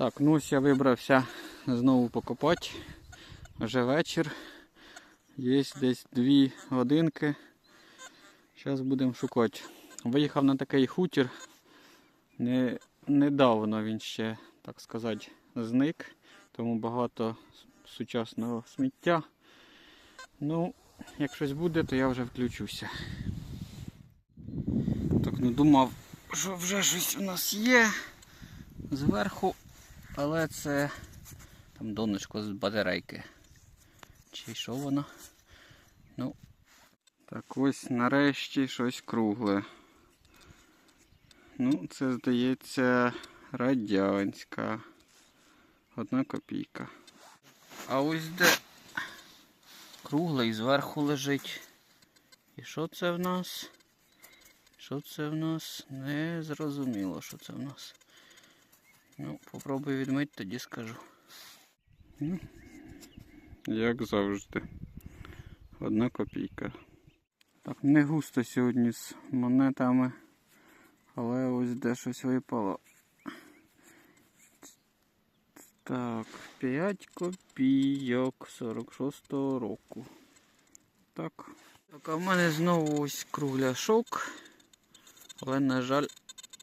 Так, ну ось я вибрався знову покопати. Вже вечір. Є десь дві годинки. Зараз будемо шукати. Виїхав на такий хутір. Не, недавно він ще, так сказати, зник. Тому багато сучасного сміття. Ну, як щось буде, то я вже включуся. Так, ну думав, що вже щось у нас є зверху, але це там донечко з батарейки. Чи що воно? Ну, так ось нарешті щось кругле. Ну, це здається радянська. Одна копійка. А ось де круглий зверху лежить. І що це в нас? Що це в нас? Не зрозуміло, що це в нас. Ну, попробую відмити, тоді скажу. Ну, як завжди. Одна копійка. Так, не густо сьогодні з монетами, але ось де щось випало. Так, 5 копійок 46-го року. Так. Так, а в мене знову ось кругляшок. Але, на жаль,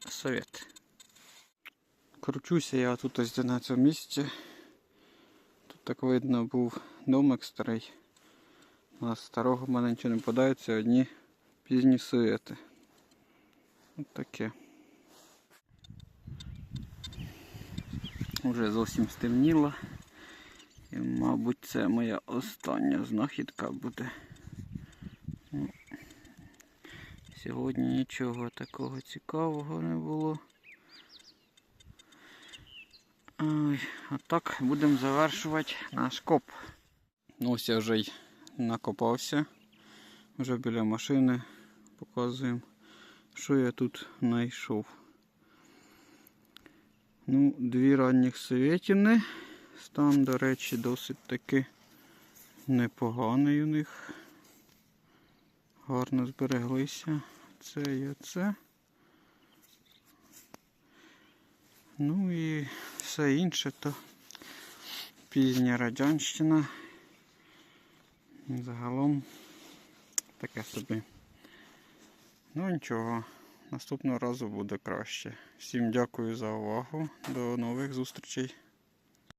совет. Кручуся я тут ось на цьому місці. Тут так видно був домик старий. А з старого в мене нічого не подається, одні пізні совети. Ось таке. Уже зовсім стемніло. І, мабуть, це моя остання знахідка буде. Сьогодні нічого такого цікавого не було. Ой, а так будемо завершувати наш коп. Ну ось я вже й накопався. Вже біля машини показуємо, що я тут знайшов. Ну, дві ранніх совєтіни. Стан, до речі, досить таки непоганий у них. Гарно збереглися. Це і оце. Ну і все інше то пізня радянщина. Загалом таке собі. Ну нічого, наступного разу буде краще. Всім дякую за увагу. До нових зустрічей.